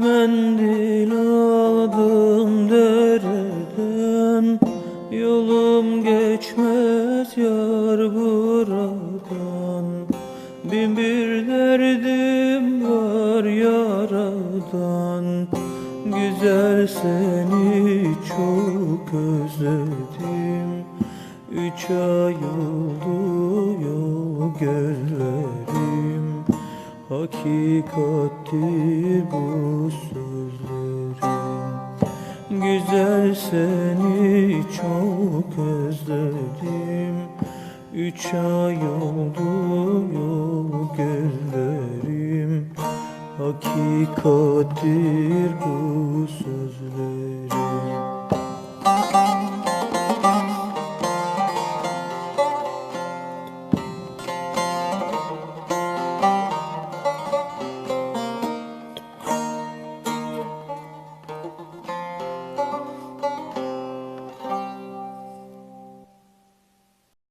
Mendil aldım dereden Yolum geçmez yar buradan. Bin bir derdim var yaradan. Güzel seni çok özledim. Üç ay oldu yol gözledim Hakikattir bu sözlerim Güzel seni çok özledim. Üç ay oldu yok gözlerim. Hakikattir bu sözlerim